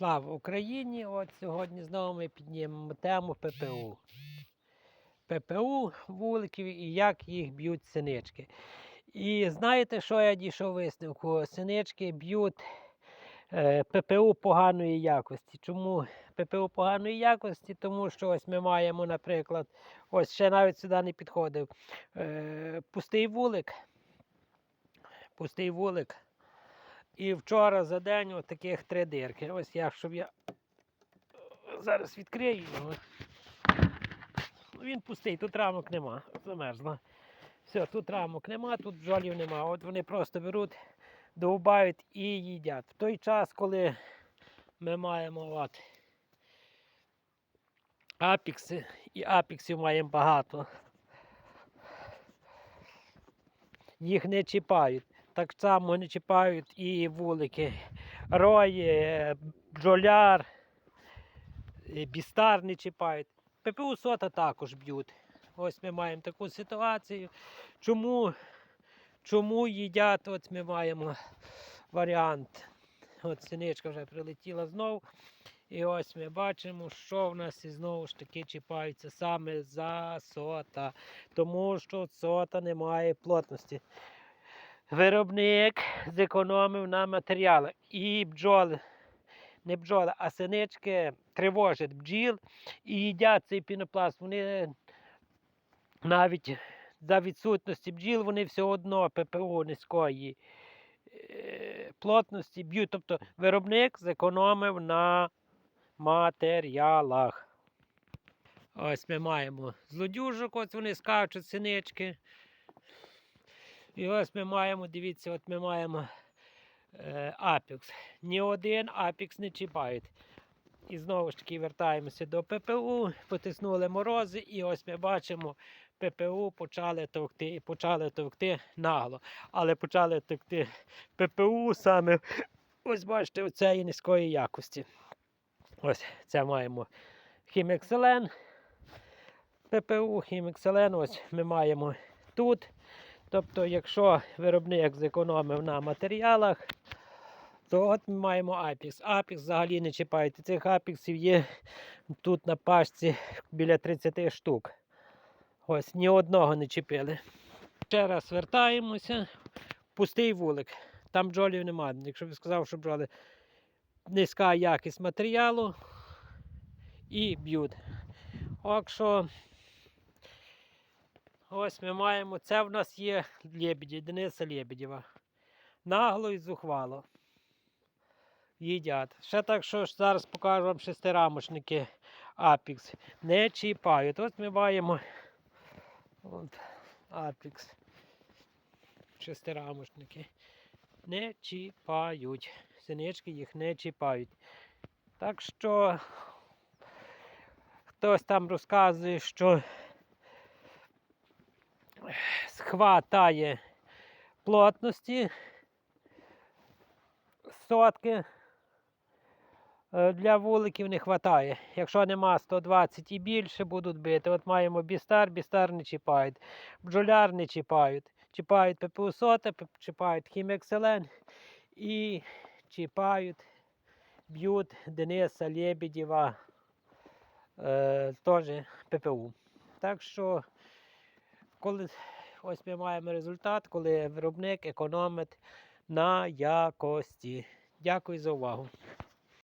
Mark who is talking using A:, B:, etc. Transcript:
A: Слава Україні! От сьогодні знову ми піднімемо тему ППУ. ППУ вуликів і як їх б'ють синички. І знаєте, що я дійшов висновку? Синички б'ють е, ППУ поганої якості. Чому ППУ поганої якості? Тому що ось ми маємо, наприклад, ось ще навіть сюди не підходив. Е, пустий вулик. Пустий вулик. І вчора за день от таких три дирки. Ось як щоб я зараз відкрию його. Він пустий, тут рамок нема, замерзло. Все, тут рамок нема, тут бджолів нема. От вони просто беруть, довбають і їдять. В той час, коли ми маємо от апікси, і апіксів маємо багато. Їх не чіпають. Так само не чіпають і вулики. Рої, бджоляр, е, бістар не чіпають. ППУ сота також б'ють. Ось ми маємо таку ситуацію. Чому, чому їдять? От ми маємо варіант. От синичка вже прилетіла знову. І ось ми бачимо, що в нас і знову ж таки чіпаються саме за сота. Тому що сота не має плотності. Виробник зекономив на матеріалах. І бджоли, не бджоли, а синички тривожать бджіл і їдять цей пінопласт. Вони навіть за відсутності бджіл вони все одно ППО низької е, плотності б'ють. Тобто виробник зекономив на матеріалах. Ось ми маємо злодюжок, ось вони скачуть синички. І ось ми маємо, дивіться, от ми маємо е, апікс. Ні один апікс не чіпають. І знову ж таки вертаємося до ППУ, потиснули морози, і ось ми бачимо, ППУ почали товкти і почали товкти нагло. Але почали товкти ППУ саме, ось бачите, оцеї низької якості. Ось це маємо хімекселен. ППУ, хімекселен, ось ми маємо тут. Тобто, якщо виробник зекономив на матеріалах, то от ми маємо апікс. Апікс взагалі не чіпайте. Цих апіксів є тут на пачці біля 30 штук. Ось ні одного не чіпили. Ще раз вертаємося. Пустий вулик. Там бджолів немає. Якщо б сказав, що бджоли низька якість матеріалу і б'ють. Так що ось ми маємо, це в нас є лебеді, Дениса Лебедєва. Нагло і зухвало. Їдять. Ще так, що ж зараз покажу вам шестирамочники Апікс. Не чіпають. Ось ми маємо от, Апікс. Шестирамочники. Не чіпають. Синички їх не чіпають. Так що хтось там розказує, що схватає плотності сотки. е, Для вуликів не вистачає. Якщо нема 120 і більше, будуть бити. От маємо бістар, бістар не чіпають. Бджоляр не чіпають. Чіпають ППУ сота, чіпають хімекселен і чіпають, б'ють Дениса Лебедєва, е, теж ППУ. Так що, коли ось ми маємо результат, коли виробник економить на якості. Дякую за увагу.